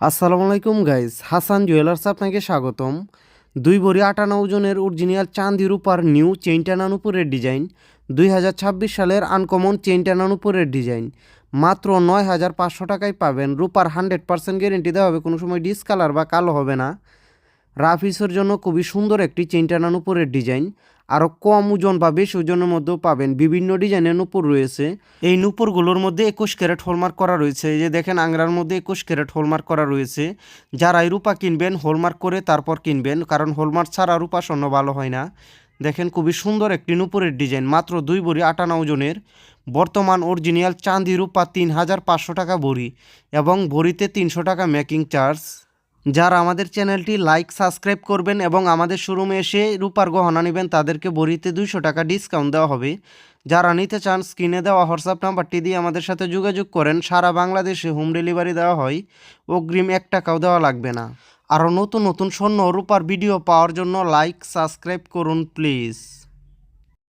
আসসালামু আলাইকুম guys Hasan jewellers আপনাকে স্বাগতম। দুই ভরি আটানা ওজনের অরিজিনাল চাঁদি রূপার নিউ চেইন টানান উপরের ডিজাইন দুই হাজার ছাব্বিশ সালের আনকমন চেইন টানান উপরের ডিজাইন মাত্র নয় হাজার পাঁচশো টাকায় পাবেন। রূপার হান্ড্রেড পার্সেন্ট গ্যারেন্টি দেওয়া হবে। কোনো সময় ডিসকালার বা কালো হবে না। রাফিসের জন্য খুবই সুন্দর একটি টানান উপরের ডিজাইন আরও কম ওজন বা বেশি ওজনের মধ্যেও পাবেন বিভিন্ন ডিজাইনের নুপুর রয়েছে। এই নুপুরগুলোর মধ্যে একুশ ক্যারেট হলমার্ক করা রয়েছে। এই যে দেখেন, আংরার মধ্যে একুশ ক্যারেট হলমার্ক করা রয়েছে। যারা এই রূপা কিনবেন হলমার্ক করে তারপর কিনবেন, কারণ হলমার্ক ছাড়া রূপা স্বর্ণ ভালো হয় না। দেখেন, খুবই সুন্দর একটি নুপুরের ডিজাইন মাত্র দুই ভরি আটানা ওজনের। বর্তমান অরিজিনাল চাঁদি রূপা তিন হাজার পাঁচশো টাকা ভরি এবং ভরিতে তিনশো টাকা মেকিং চার্জ যারা আমাদের চ্যানেলটি লাইক, সাবস্ক্রাইব করবেন এবং আমাদের শোরুমে এসে রূপার গহনা নেবেন, তাদেরকে বড়িতে দুইশো টাকা ডিসকাউন্ট দেওয়া হবে। যারা নিতে চান, স্ক্রিনে দেওয়া হোয়াটসঅ্যাপ নাম্বারটি দিয়ে আমাদের সাথে যোগাযোগ করেন। সারা বাংলাদেশে হোম ডেলিভারি দেওয়া হয়। অগ্রিম এক টাকাও দেওয়া লাগবে না। আরও নতুন নতুন স্বর্ণ রূপার ভিডিও পাওয়ার জন্য লাইক, সাবস্ক্রাইব করুন, প্লিজ।